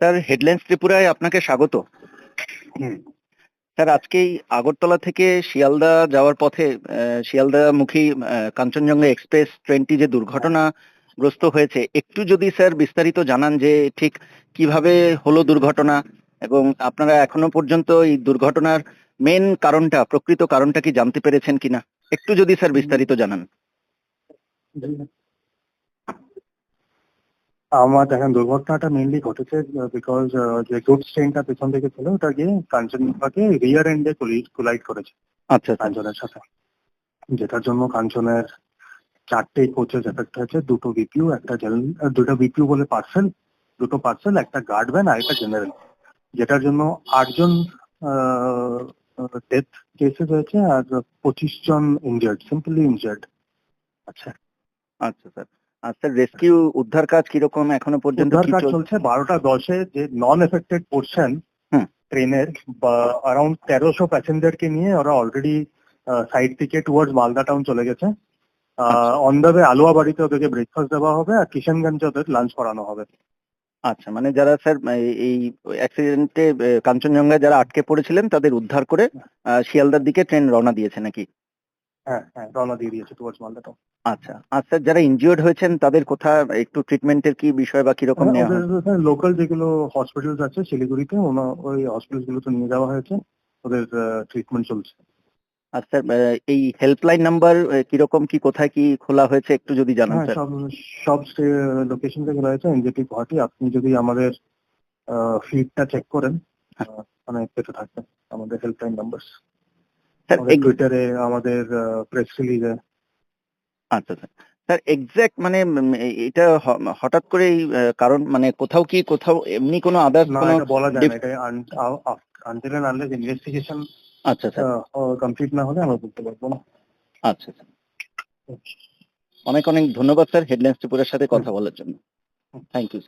Sir headlines ত্রিপুরায় আপনাকে স্বাগত। স্যার আজকেই আগরতলা থেকে শিয়ালদা যাওয়ার পথে শিয়ালদামুখী কাঞ্চনজঙ্ঘা এক্সপ্রেস ট্রেনটি যে দুর্ঘটনাগ্রস্ত হয়েছে একটু যদি স্যার বিস্তারিত জানান যে ঠিক কীভাবে হলো দুর্ঘটনা এবং আপনারা এখনও পর্যন্ত এই দুর্ঘটনার মেন কারণটা প্রকৃত কারণটা কি জানতে পেরেছেন কিনা? একটু যদি স্যার বিস্তারিত জানান। আমার দেখেন দুর্ঘটনাটা মেইনলি ঘটেছে বিকজ যে গুডস ট্রেনটা পেছন থেকে ছিল ওটা গিয়ে কাঞ্চনজঙ্ঘাকে রিয়ার এন্ডে কোলাইড করেছে আচ্ছা কাঞ্চনের সাথে। যেটার জন্য কাঞ্চনের চারটে কোচেস এফেক্ট হয়েছে দুটো বিপিউ একটা জেনারেল দুটো বিপিউ বলে পার্সেল দুটো পার্সেল একটা গার্ড ভ্যান আর একটা জেনারেল যেটার জন্য আটজন ডেথ কেসেস হয়েছে আর পঁচিশ জন ইনজার্ড সিম্পলি ইনজার্ড আচ্ছা। আচ্ছা স্যার। আর স্যার রেস্কিউ উদ্ধার কাজ কীরকম এখনও পর্যন্ত উদ্ধার কাজ চলছে বারোটা দশে যে নন এফেক্টেড পোর্শন হুম। ট্রেনের বা অ্যারাউন্ড তেরোশো প্যাসেঞ্জারকে নিয়ে ওরা অলরেডি সাইড থেকে টুয়ার্ডস মালদা টাউন চলে গেছে আচ্ছা। অন দ্য ওয়ে আলুয়াবাড়িতে ওদেরকে ব্রেকফাস্ট দেওয়া হবে আর কিষানগঞ্জে ওদের লাঞ্চ করানো হবে আচ্ছা মানে যারা স্যার এই- এই অ্যাক্সিডেন্টে কাঞ্চনজঙ্ঘায় যারা আটকে পড়েছিলেন তাদের উদ্ধার করে শিয়ালদার দিকে ট্রেন রওনা দিয়েছে নাকি হ্যাঁ হ্যাঁ রওনা দিয়ে দিয়েছে টুয়ার্ডস মালদা টাউন আচ্ছা আর স্যার যারা ইনজিওর্ড হয়েছেন তাদের কোথা একটু ট্রিটমেন্টের কি বিষয় বা কীরকম নেওয়া হয়? লোকাল যেগুলো হসপিটালস আছে শিলিগুড়িতে ওই হসপিটালস গুলোতে নিয়ে যাওয়া হয়েছে। ওদের ট্রিটমেন্ট চলছে। আর স্যার এই হেল্পলাইন নাম্বার কীরকম কি কোথায় কি খোলা হয়েছে একটু যদি জানান হ্যাঁ স্যার। সব সব লোকেশন থেকে রয়েছে এনজেপি গুয়াহাটি। আপনি যদি আমাদের ফিডটা চেক করেন হ্যাঁ। মানে পেতে থাকবেন আমাদের হেল্পলাইন নাম্বার আমাদের টুইটারে আমাদের প্রেস রিলিজে আচ্ছা স্যার স্যার এক্স্যাক্ট মানে এটা হঠাৎ করে কারণ মানে কোথাও কি কোথাও এমনি কোনো আদার্স কোনো বলা যায় না এটা আনটিল এন্ড আনলেস ইনভেস্টিগেশন আচ্ছা স্যার কমপ্লিট না হলে আমরা বলতে পারব না। আচ্ছা স্যার অনেক অনেক ধন্যবাদ স্যার হেডলাইন্স ত্রিপুরার সাথে কথা বলার জন্য। Thank you